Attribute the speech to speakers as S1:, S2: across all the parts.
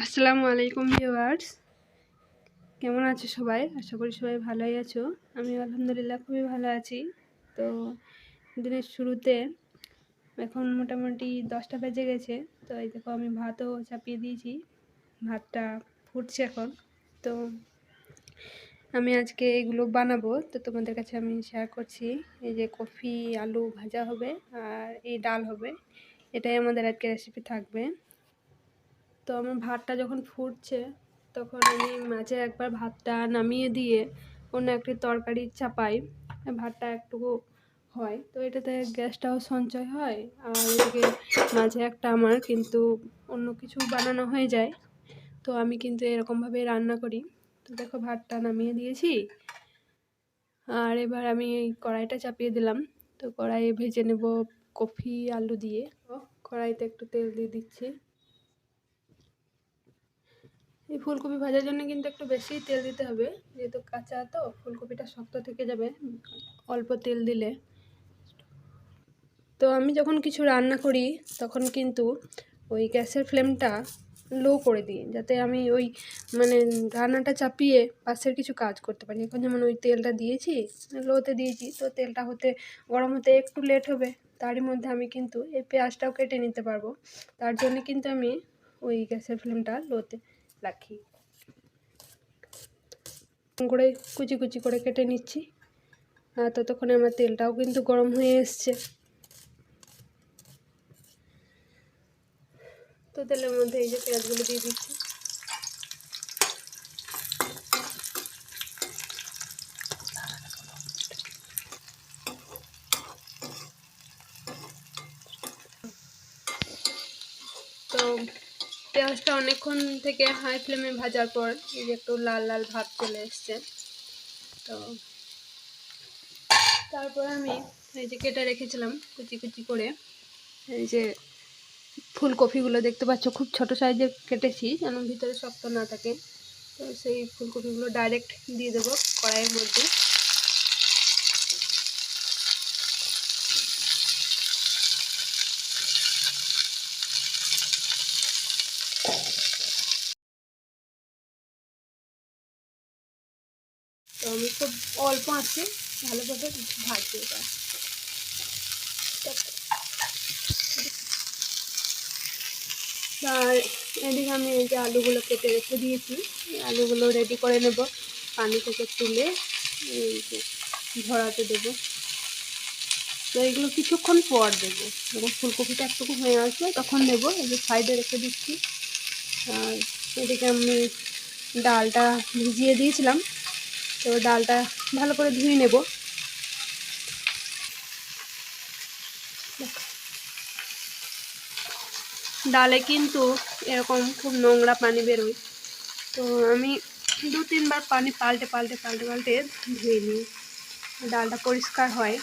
S1: আসসালামু আলাইকুম ভিউয়ার্স। কেমন আছো সবাই? আশা করি সবাই ভালোই আছো। আমি আলহামদুলিল্লাহ খুবই ভালো আছি। তো দিনের শুরুতে এখন মোটামুটি দশটা বেজে গেছে। তো এই দেখো আমি ভাতও চাপিয়ে দিয়েছি। ভাতটা ফুটছে এখন। তো আমি আজকে এগুলো বানাবো। তো তোমাদের কাছে আমি শেয়ার করছি। এই যে কফি, আলু ভাজা হবে আর এই ডাল হবে। এটাই আমাদের আজকে রেসিপি থাকবে। তো আমার ভাতটা যখন ফুটছে, তখন আমি মাঝে একবার ভাতটা নামিয়ে দিয়ে অন্য একটি তরকারি চাপাই। ভাতটা একটুকু হয়। তো এটাতে গ্যাসটাও সঞ্চয় হয় আর এদিকে মাঝে একটা আমার কিন্তু অন্য কিছু বানানো হয়ে যায়। তো আমি কিন্তু এরকমভাবে রান্না করি। তো দেখো ভাতটা নামিয়ে দিয়েছি। আর এবার আমি এই কড়াইটা চাপিয়ে দিলাম। তো কড়াইয়ে ভেজে নেব কফি, আলু দিয়ে। কড়াইতে একটু তেল দিয়ে দিচ্ছি। এই ফুলকপি ভাজার জন্য কিন্তু একটু বেশি তেল দিতে হবে, যেহেতু কাঁচা তো, ফুলকপিটা শক্ত থেকে যাবে, অল্প তেল দিলে। তো আমি যখন কিছু রান্না করি, তখন কিন্তু ওই গ্যাসের ফ্লেমটা লো করে দিই, যাতে আমি ওই মানে রান্নাটা চাপিয়ে পাশের কিছু কাজ করতে পারি। এখন যেমন ওই তেলটা দিয়েছি, লোতে দিয়েছি, তো তেলটা হতে, গরম হতে একটু লেট হবে। তারই মধ্যে আমি কিন্তু এই পেঁয়াজটাও কেটে নিতে পারব। তার জন্য কিন্তু আমি ওই গ্যাসের ফ্লেমটা লোতে রাখি। করে, কুচি কুচি করে কেটে নিচ্ছি। আর ততক্ষণে আমার তেলটাও কিন্তু গরম হয়ে এসছে। তো তেলের মধ্যে এই যে পেঁয়াজগুলো দিয়ে দিচ্ছি তো পেঁয়াজটা অনেকক্ষণ থেকে হাই ফ্লেমে ভাজার পর এই যে একটু লাল লাল ভাব চলে এসছে। তো তারপর আমি এই যে কেটে রেখেছিলাম কুচি কুচি করে। এই যে ফুলকপিগুলো দেখতে পাচ্ছ, খুব ছোট সাইজের কেটেছি যেন ভিতরে শক্ত না থাকে। তো সেই ফুলকপিগুলো ডাইরেক্ট দিয়ে দেবো কড়াইয়ের মধ্যে তো আমি খুব অল্প আছে ভালোভাবে ভাজবো এটা আর এদিকে আমি এই যে আলুগুলো কেটে রেখে দিয়েছি আলুগুলো রেডি করে নেব। পানি থেকে তুলে এই যে ঝরাতে দেবো। তো এগুলো কিছুক্ষণ পর দেবো। যখন ফুলকপিটা একটুকু হয়ে আসবে, তখন দেবো। এই যে সাইডে রেখে দিচ্ছি। আর এদিকে আমি ডালটা ভিজিয়ে দিয়েছিলাম। তো ডালটা ভালো করে ধুয়ে নেব। ডালে কিন্তু এরকম খুব নোংরা পানি বেরোয়। তো আমি দু তিনবার পানি পাল্টে পাল্টে পাল্টে পাল্টে ধুয়ে নিই। ডালটা পরিষ্কার হয়।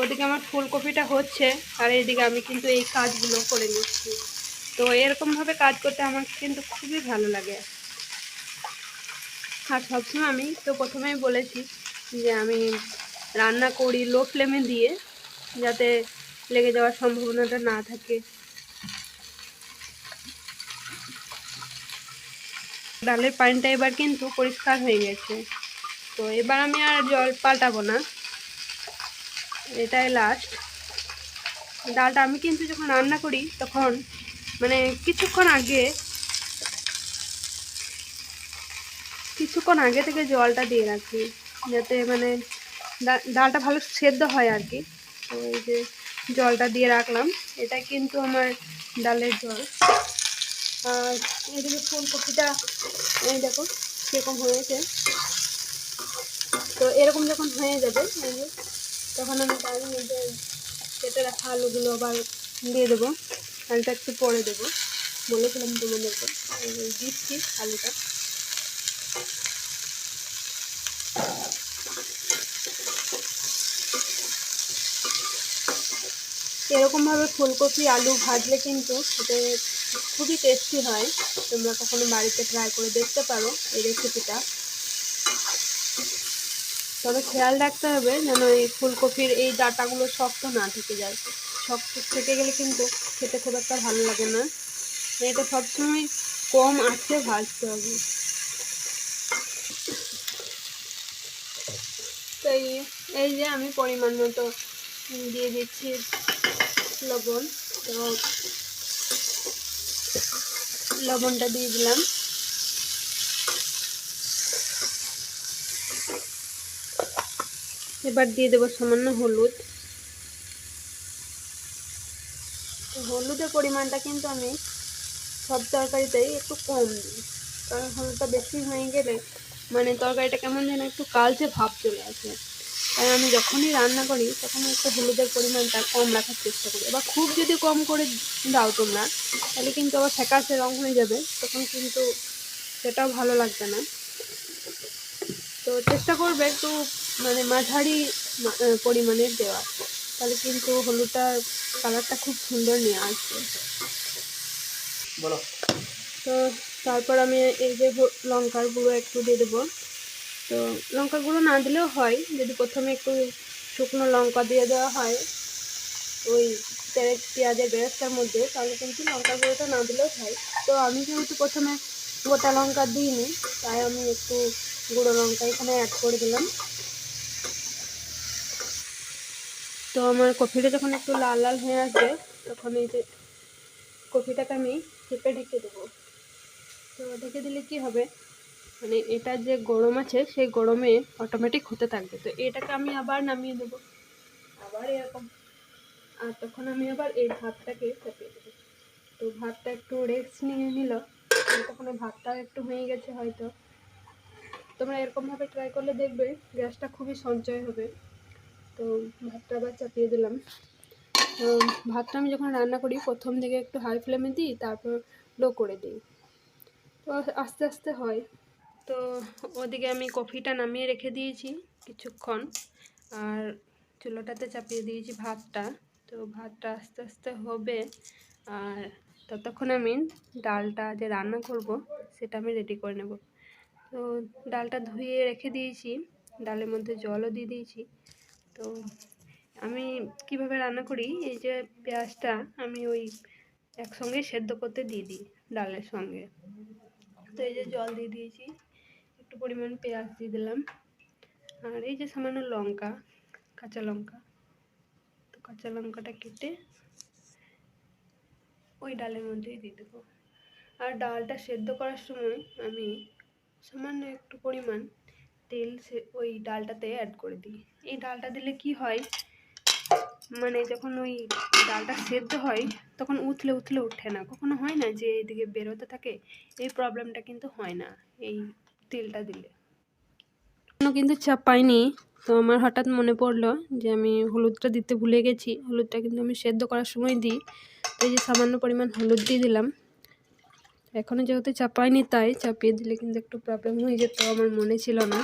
S1: ওদিকে আমার ফুলকপিটা হচ্ছে, আর এইদিকে আমি কিন্তু এই কাজগুলো করে নিচ্ছি। তো এরকমভাবে কাজ করতে আমার কিন্তু খুবই ভালো লাগে। আর সবসময় আমি তো প্রথমেই বলেছি যে আমি রান্না করি লো ফ্লেমে দিয়ে, যাতে লেগে যাওয়ার সম্ভাবনাটা না থাকে। ডালের পানিটা এবার কিন্তু পরিষ্কার হয়ে গেছে। তো এবার আমি আর জল পাল্টাবো না। এটাই লাস্ট ডালটা আমি কিন্তু যখন রান্না করি, তখন মানে কিছুক্ষণ আগে কিছুক্ষণ আগে থেকে জলটা দিয়ে রাখি, যাতে মানে ডালটা ভালো সেদ্ধ হয় আর কি। তো এই যে জলটা দিয়ে রাখলাম, এটা কিন্তু আমার ডালের জল। আর এদিকে ফুলকপিটা, এই দেখো কীরকম হয়েছে। তো এরকম যখন হয়ে যাবে তখন আমি তার মধ্যে কেটে রাখা আলুগুলো আবার দিয়ে দেবো। আলুটা একটু পরে দেবো। বলেছিলাম তোমাদেরকে দিচ্ছি আলুটা। এরকমভাবে ফুলকপি, আলু ভাজলে কিন্তু খেতে খুবই টেস্টি হয়। তোমরা কখনো বাড়িতে ট্রাই করে দেখতে পারো এই রেসিপিটা তবে খেয়াল রাখতে হবে যেন এই ফুলকপির এই ডাটাগুলো শক্ত না থেকে যায়। শক্ত থেকে গেলে কিন্তু খেতে খুব একটা ভালো লাগে না। এটা সবসময় কম আঁচে ভাজতে হবে। তো এই এই যে আমি পরিমাণ মতো দিয়ে দিচ্ছি লবণ। তো লবণটা দিয়ে দিলাম। এবার দিয়ে দেবো সামান্য হলুদ। হলুদের পরিমাণটা কিন্তু আমি সব তরকারিতেই একটু কম দিই, কারণ হলুদটা বেশি হয়ে গেলে মানে তরকারিটা কেমন যেন একটু কালচে ভাব চলে আসে। তাই আমি যখনই রান্না করি, তখন একটু হলুদের পরিমাণটা কম রাখার চেষ্টা করি। এবার খুব যদি কম করে দাও তোমরা, তাহলে কিন্তু আবার ফ্যাকাশে রং হয়ে যাবে, তখন কিন্তু সেটাও ভালো লাগবে না। তো চেষ্টা করবে একটু মানে মাঝারি পরিমাণের দেওয়া। তাহলে কিন্তু হলুদটার কালারটা খুব সুন্দর নিয়ে আসবে।
S2: বলো।
S1: তো তারপর আমি এই যে লঙ্কার গুঁড়ো একটু দিয়ে দেবো। তো লঙ্কার গুঁড়ো না দিলেও হয়। যদি প্রথমে একটু শুকনো লঙ্কা দিয়ে দেওয়া হয় ওই পেঁয়াজের বেরেস্তার মধ্যে তাহলে কিন্তু লঙ্কার গুঁড়োটা না দিলেও হয়। তো আমি যেহেতু প্রথমে গোটা লঙ্কা দিইনি তাই আমি একটু গুঁড়ো লঙ্কা এখানে অ্যাড করে দিলাম। তো আমার কফিটা যখন একটু লাল লাল হয়ে আসবে, তখন এই যে কফিটাকে আমি চেপে ঢেকে দেবো। তো ঢেকে দিলে কি হবে? মানে এটা যে গরম আছে, সেই গরমে অটোমেটিক হতে থাকবে। তো এটাকে আমি আবার নামিয়ে দেবো। আবার এরকম। আর তখন আমি আবার এই ভাতটাকে চাপিয়ে দেবো। তো ভাতটা একটু রেস্ট নিয়ে নিল। তখন ভাতটা একটু হয়ে গেছে হয়তো। তোমরা এরকমভাবে ট্রাই করলে দেখবে গ্যাসটা খুবই সঞ্চয় হবে। তো ভাতটা আবার চাপিয়ে দিলাম। তো ভাতটা আমি যখন রান্না করি, প্রথম দিকে একটু হাই ফ্লেমে দিই, তারপর লো করে দিই। তো আস্তে আস্তে হয়। তো ওদিকে আমি কফিটা নামিয়ে রেখে দিয়েছি কিছুক্ষণ। আর চুলোটাতে চাপিয়ে দিয়েছি ভাতটা। তো ভাতটা আস্তে আস্তে হবে। আর ততক্ষণ আমি ডালটা যে রান্না করব, সেটা আমি রেডি করে নেব। তো ডালটা ধুয়ে রেখে দিয়েছি। ডালের মধ্যে জলও দিয়ে দিয়েছি। তো আমি কীভাবে রান্না করি, এই যে পেঁয়াজটা আমি ওই একসঙ্গে সেদ্ধ করতে দিয়ে দিই, ডালের সঙ্গে। তো এই যে জল দিয়ে দিয়েছি, একটু পরিমাণ পেঁয়াজ দিয়ে দিলাম। আর এই যে সামান্য লঙ্কা, কাঁচা লঙ্কা, তো কাঁচা লঙ্কাটা কেটে ওই ডালের মধ্যেই দিয়ে দেবো। আর ডালটা সেদ্ধ করার সময় আমি সামান্য একটু পরিমাণ তেল সে, ওই ডালটাতে অ্যাড করে দিই। এই ডালটা দিলে কি হয় মানে যখন ওই ডালটা সেদ্ধ হয়, তখন উথলে উথলে ওঠে না। কখনো হয় না যে এদিকে বেরোতে থাকে, এই প্রবলেমটা কিন্তু হয় না, এই তেলটা দিলে। কোনো কিন্তু চাপ পাইনি, তো আমার হঠাৎ মনে পড়ল যে আমি হলুদটা দিতে ভুলে গেছি। হলুদটা কিন্তু আমি সেদ্ধ করার সময় দিই। তো এই যে সামান্য পরিমাণ হলুদ দিয়ে দিলাম এখনও যেহেতু চাপাইনি, তাই চাপিয়ে দিলে কিন্তু একটু প্রবলেম হয়ে যেত, আমার মনে ছিল না।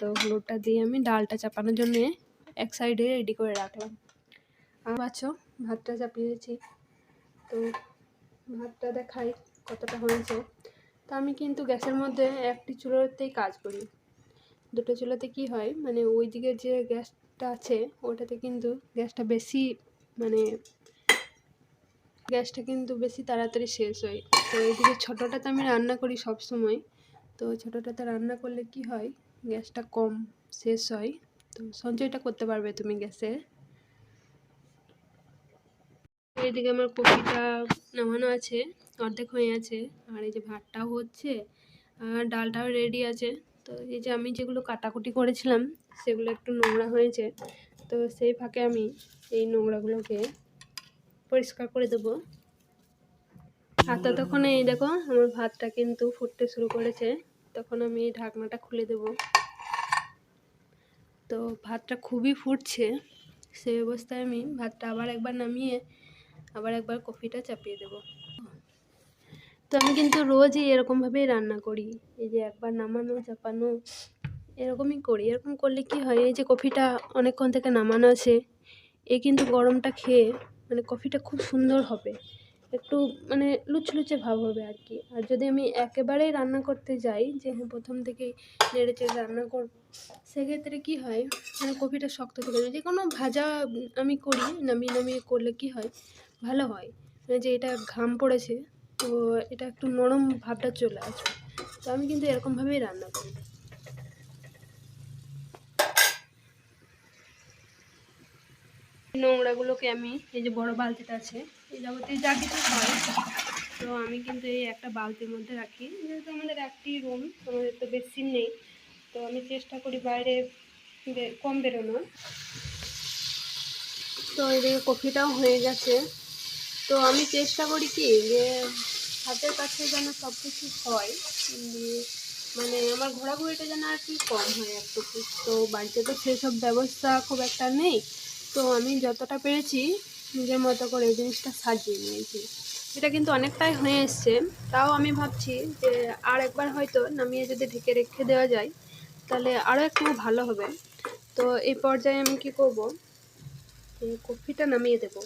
S1: তো হলুদটা দিয়ে আমি ডালটা চাপানোর জন্য এক সাইডে রেডি করে রাখলাম। আর আছো ভাতটা চাপিয়েছি। তো ভাতটা দেখাই কতটা হয়েছে। তো আমি কিন্তু গ্যাসের মধ্যে একটি চুলোতেই কাজ করি। দুটো চুলোতে কি হয় মানে ওই দিকে যে গ্যাসটা আছে, ওটাতে কিন্তু গ্যাসটা বেশি মানে গ্যাসটা কিন্তু বেশি তাড়াতাড়ি শেষ হয়। তো এইদিকে ছোটোটাতে আমি রান্না করি সব সময় তো ছোটোটাতে রান্না করলে কি হয়? গ্যাসটা কম শেষ হয়। তো সঞ্চয়টা করতে পারবে তুমি গ্যাসে। এইদিকে আমার কপিটা নামানো আছে, অর্ধেক হয়ে আছে, আর এই যে ভাতটাও হচ্ছে, আর ডালটাও রেডি আছে। তো এই যে আমি যেগুলো কাটাকুটি করেছিলাম, সেগুলো একটু নোংরা হয়েছে। তো সেই ফাঁকে আমি এই নোংরাগুলোকে পরিষ্কার করে দেবো। আর ততক্ষণে এই দেখো, আমার ভাতটা কিন্তু ফুটতে শুরু করেছে। তখন আমি এই ঢাকনাটা খুলে দেব। তো ভাতটা খুবই ফুটছে, সেই অবস্থায় আমি ভাতটা আবার একবার নামিয়ে, আবার একবার কফিটা চাপিয়ে দেব। তো আমি কিন্তু রোজই এরকমভাবেই রান্না করি। এই যে একবার নামানো, চাপানো, এরকমই করি। এরকম করলে কি হয়, এই যে কফিটা অনেকক্ষণ থেকে নামানো আছে এ কিন্তু গরমটা খেয়ে মানে কফিটা খুব সুন্দর হবে। একটু মানে লুচলুচে ভাব হবে আর কি। আর যদি আমি একেবারেই রান্না করতে যাই, যে হ্যাঁ প্রথম থেকেই নেড়ে চেড়ে রান্না কর সেক্ষেত্রে কি হয় মানে কফিটা শক্ত থেকে যায় যে কোনো ভাজা আমি করি, নামিয়ে নামিয়ে করলে কি হয়, ভালো হয়। মানে যে এটা ঘাম পড়েছে, তো এটা একটু নরম ভাবটা চলে আসবে। তো আমি কিন্তু এরকমভাবেই রান্না করি। নোংরাগুলোকে আমি এই যে বড় বালতিটা আছে, এই যাবতীয় যা কিছু হয়, তো আমি কিন্তু এই একটা বালতির মধ্যে রাখি। যেহেতু আমাদের একটি রুম আমাদের তো বেশি নেই, তো আমি চেষ্টা করি বাইরে কম বেরোনোর। তো এদিকে কফিটাও হয়ে গেছে। তো আমি চেষ্টা করি কি যে হাতের কাছে যেন সব কিছু হয় মানে আমার ঘোরাঘুরিটা যেন আর কি কম হয় একটু। তো বাড়িতে তো সেসব ব্যবস্থা খুব একটা নেই। তো আমি যতটা পেরেছি নিজের মতো করে এই জিনিসটা সাজিয়ে নিয়েছি। এটা কিন্তু অনেকটাই হয়ে এসছে। তাও আমি ভাবছি যে আর একবার হয়তো নামিয়ে যদি ঢেকে রেখে দেওয়া যায়, তাহলে আরও একটু ভালো হবে। তো এই পর্যায়ে আমি কি করব? এই কফিটা নামিয়ে দেবো।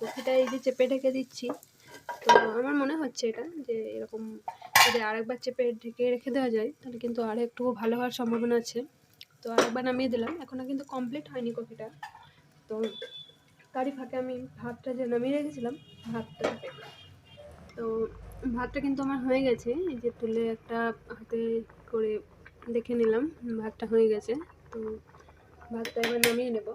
S1: কফিটা এই যে চেপে ঢেকে দিচ্ছি। তো আমার মনে হচ্ছে এটা যে এরকম যদি আরেকবার চেপে ঢেকে রেখে দেওয়া যায়, তাহলে কিন্তু আর একটু ভালো হওয়ার সম্ভাবনা আছে। তো আরেকবার নামিয়ে দিলাম। এখনও কিন্তু কমপ্লিট হয়নি কফিটা। তো তারই ফাঁকে আমি ভাতটা যে নামিয়ে রেখেছিলাম ভাতটা তো ভাতটা কিন্তু আমার হয়ে গেছে, এই যে তুলে একটা হাতে করে দেখে নিলাম, ভাতটা হয়ে গেছে। তো ভাতটা এবার নামিয়ে নেব।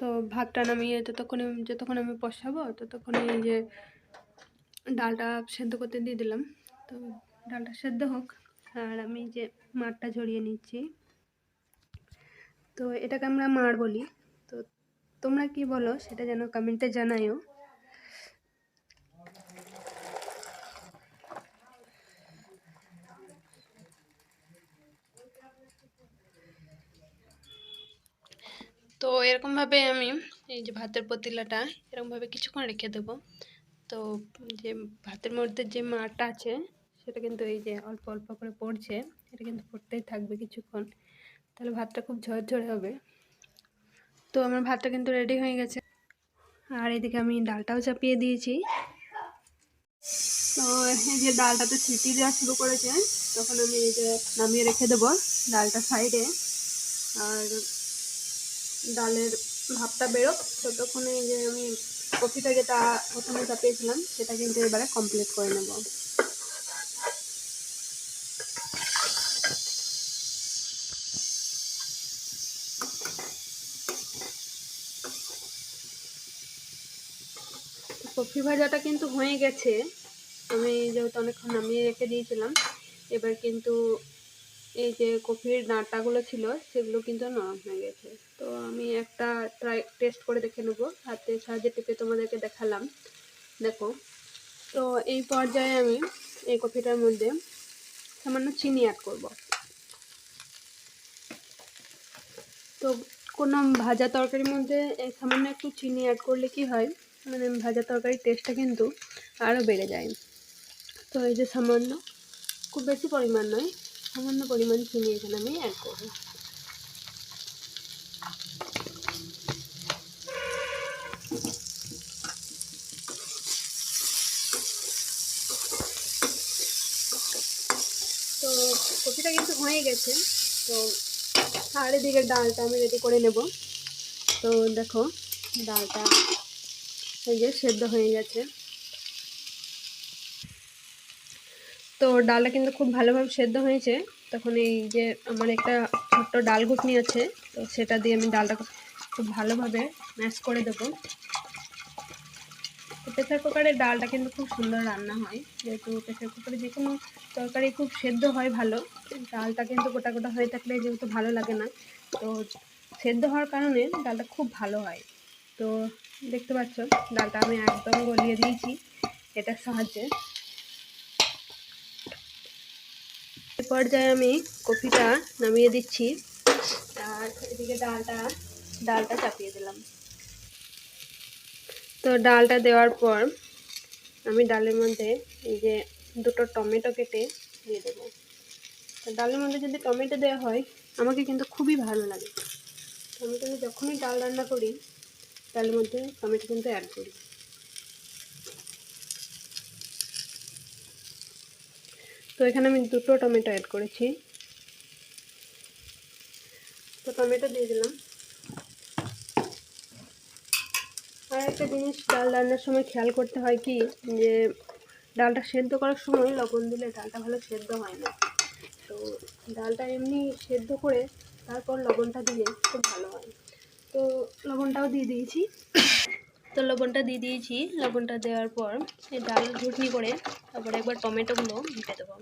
S1: তো ভাতটা নামিয়ে ততক্ষণে যতক্ষণ আমি বসাবো, ততক্ষণে এই যে ডালটা সেদ্ধ করতে দিয়ে দিলাম। তো ডালটা সেদ্ধ হোক। আর আমি যে মাঠটা ঝরিয়ে নিচ্ছি তো এটাকে আমরা মার বলি। তো তোমরা কি বলো সেটা যেন কমেন্টে জানাইও তো এরকমভাবে আমি এই যে ভাতের পাতিলাটা এরকমভাবে কিছুক্ষণ রেখে দেবো। তো যে ভাতের মধ্যে যে মাটা আছে সেটা কিন্তু এই যে অল্প অল্প করে পড়ছে, এটা কিন্তু পড়তেই থাকবে কিছুক্ষণ। তাহলে ভাতটা খুব ঝরঝরে হবে। তো আমার ভাতটা কিন্তু রেডি হয়ে গেছে। আর এদিকে আমি ডালটাও চাপিয়ে দিয়েছি। তো এই যে ডালটাতে সিটি দেওয়া শুরু করেছে, তখন আমি এই যে নামিয়ে রেখে দেবো ডালটা সাইডে। আর ডালের ভাবটা বেরোক, ততক্ষণে এই যে আমি কফিটা যেটা প্রথমে চাপিয়েছিলাম, সেটা কিন্তু এবারে কমপ্লিট করে নেব। কফি ভাজাটা কিন্তু হয়ে গেছে। আমি যেহেতু অনেকক্ষণ নামিয়ে রেখে দিয়েছিলাম, এবার কিন্তু এই যে কফির ডাঁটাগুলো ছিল, সেগুলো কিন্তু নরম হয়ে গেছে। তো আমি একটা ট্রাই টেস্ট করে দেখে নেব। হাতের সাহায্যে টিপে তোমাদেরকে দেখালাম। দেখো, তো এই পর্যায়ে আমি এই কফিটার মধ্যে সামান্য চিনি অ্যাড করব। তো কোনো ভাজা তরকারির মধ্যে সামান্য একটু চিনি অ্যাড করলে কি হয়? মানে ভাজা তরকারির টেস্টটা কিন্তু আরও বেড়ে যায়। তো এই যে সামান্য, খুব বেশি পরিমাণ নয়, সামান্য পরিমাণ চিনি এখানে আমি অ্যাড করব। তো কফিটা কিন্তু হয়ে গেছে, তো আর এদিকে ডালটা আমি রেডি করে নেব। তো দেখো, ডালটা এই যে সেদ্ধ হয়ে গেছে। তো ডালটা কিন্তু খুব ভালোভাবে সেদ্ধ হয়েছে। তখন এই যে আমার একটা ছোট্ট ডাল ঘুটনি আছে, তো সেটা দিয়ে আমি ডালটা খুব ভালোভাবে ম্যাশ করে দেবো। প্রেসার কুকারের ডালটা কিন্তু খুব সুন্দর রান্না হয়। যেহেতু প্রেসার কুকারে যে কোনো তরকারি খুব সেদ্ধ হয় ভালো, ডালটা কিন্তু গোটা গোটা হয়ে থাকলে যেহেতু ভালো লাগে না, তো সেদ্ধ হওয়ার কারণে ডালটা খুব ভালো হয়। তো দেখতে পাচ্ছ, ডালটা আমি একদম গলিয়ে দিয়েছি এটার সাহায্যে। এ পর্যায়ে আমি কফিটা নামিয়ে দিচ্ছি। আর এদিকে ডালটা ডালটা চাপিয়ে দিলাম। তো ডালটা দেওয়ার পর আমি ডালের মধ্যে এই যে দুটো টমেটো কেটে দিয়ে দেবো। তো ডালের মধ্যে যদি টমেটো দেওয়া হয়, আমাকে কিন্তু খুবই ভালো লাগে। আমি কিন্তু যখনই ডাল রান্না করি তার মধ্যে টমেটো কিন্তু অ্যাড করি। তো এখানে আমি দুটো টমেটো অ্যাড করেছি। তো টমেটো দিয়ে দিলাম। আর একটা জিনিস ডাল রান্নার সময় খেয়াল করতে হয় কি, যে ডালটা সেদ্ধ করার সময় লবণ দিলে ডালটা ভালো সেদ্ধ হয় না। তো ডালটা এমনি সেদ্ধ করে তারপর লবণটা দিলে খুব ভালো হয়। তো লবণটাও দিয়ে দিয়েছি। তো লবণটা দিয়ে দিয়েছি। লবণটা দেওয়ার পর এই ডাল ঘুটনি করে তারপরে একবার টমেটোগুলো দিতে দেবো।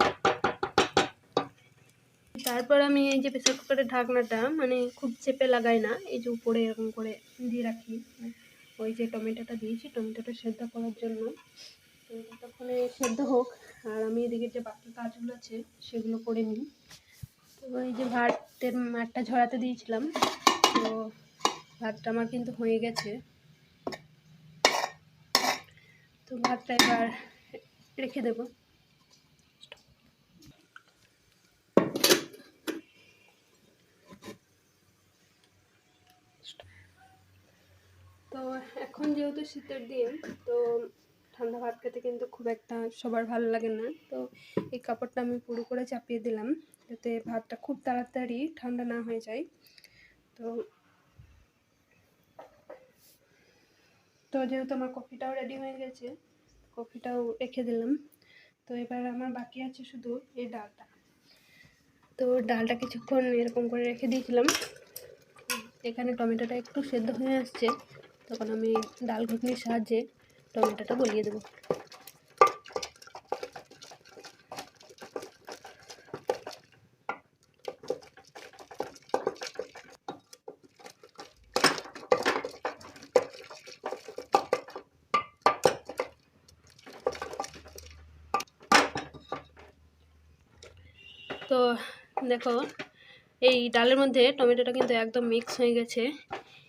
S1: তারপর আমি এই যে প্রেসার কুকারের ঢাকনাটা মানে খুব চেপে লাগাই না, এই যে উপরে এরকম করে দিয়ে রাখি। ওই যে টমেটোটা দিয়েছি, টমেটোটা সেদ্ধ করার জন্য। তো সেদ্ধ হোক, আর আমি এদিকে যে বাকি কাজগুলো আছে সেগুলো করে নিই। তো এই যে ভাতের মাঠটা ঝরাতে দিয়েছিলাম, তো ভাতটা আমার কিন্তু হয়ে গেছে। তো ভাতটা এবার রেখে দেবো। তো এখন যেহেতু শীতের দিন, তো ঠান্ডা ভাত খেতে কিন্তু খুব একটা সবার ভালো লাগে না। তো এই কাপড়টা আমি পুরো করে চাপিয়ে দিলাম, যাতে ভাতটা খুব তাড়াতাড়ি ঠান্ডা না হয়ে যায়। তো তো যেহেতু আমার কফিটাও রেডি হয়ে গেছে, কফিটাও রেখে দিলাম। তো এবার আমার বাকি আছে শুধু এই ডালটা। তো ডালটা কিছুক্ষণ এরকম করে রেখে দিয়েছিলাম। এখানে টমেটোটা একটু সেদ্ধ হয়ে আসছে, তখন আমি ডাল ঘুটনির সাহায্যে টমেটোটা গলিয়ে দেবো। তো দেখো, এই ডালের মধ্যে টমেটোটা কিন্তু একদম মিক্স হয়ে গেছে।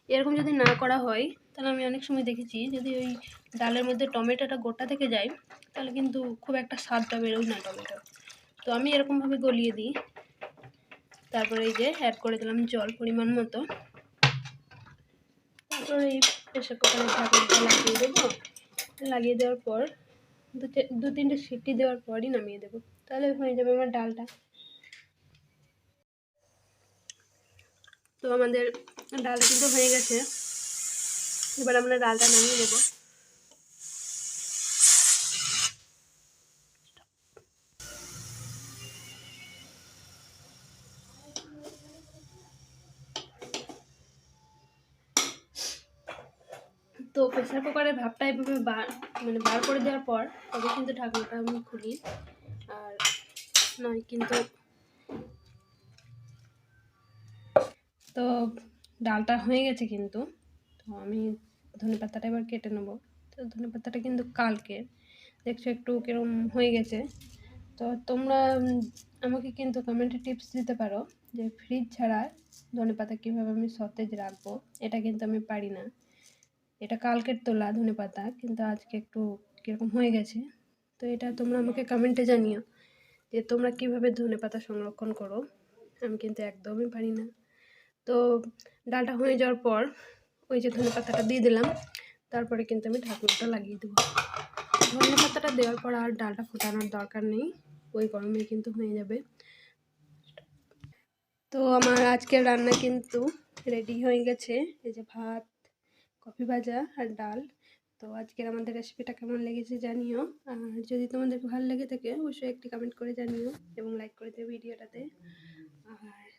S1: এরকম যদি না করা হয়, তাহলে আমি অনেক সময় দেখেছি, যদি ওই ডালের মধ্যে টমেটোটা গোটা থেকে যায়, তাহলে কিন্তু খুব একটা স্বাদটা বেরোয় না টমেটো তো আমি এরকমভাবে গলিয়ে দিই। তারপরে এই যে অ্যাড করে দিলাম জল পরিমাণ মতো। তারপর এই প্রেশার কুকারের ঢাকনাটা লাগিয়ে দেবো। লাগিয়ে দেওয়ার পর দু তিনটে সিটি দেওয়ার পরই নামিয়ে দেবো। তাহলে হয়ে যাবে আমার ডালটা। তো আমাদের ডালটা কিন্তু হয়ে গেছে। এবার আমরা ডালটা নামিয়ে দেবো তো প্রেসার কুকারের ভাবটা এভাবে বার মানে বার করে দেওয়ার পর, তবে কিন্তু ঢাকনাটা আমি খুলি। আর নয় কিন্তু তো ডালটা হয়ে গেছে কিন্তু। তো আমি ধনে পাতাটা এবার কেটে নেব। তো ধনে পাতাটা কিন্তু কালকে। দেখছ একটু কিরম হয়ে গেছে। তো তোমরা আমাকে কিন্তু কমেন্টে টিপস দিতে পারো যে ফ্রিজ ছাড়া ধনে পাতা কীভাবে আমি সতেজ রাখব, এটা কিন্তু আমি পারি না। এটা কালকের তোলা ধনে পাতা, কিন্তু আজকে একটু কীরকম হয়ে গেছে। তো এটা তোমরা আমাকে কমেন্টে জানিও যে তোমরা কীভাবে ধনে পাতা সংরক্ষণ করো। আমি কিন্তু একদমই পারি না। তো ডালটা হয়ে যাওয়ার পর ওই যে ধনে পাতাটা দিয়ে দিলাম, তারপরে কিন্তু আমি ঢাকনাটা লাগিয়ে দেবো। ধনে পাতাটা দেওয়ার পর আর ডালটা ফোটানোর দরকার নেই, ওই গরমে কিন্তু হয়ে যাবে। তো আমার আজকের রান্না কিন্তু রেডি হয়ে গেছে, এই যে ভাত, কফি ভাজা আর ডাল। তো আজকের আমাদের রেসিপিটা কেমন লেগেছে জানিও, আর যদি তোমাদের ভালো লেগে থাকে অবশ্যই একটি কমেন্ট করে জানিও এবং লাইক করে দিও ভিডিওটাতে। আর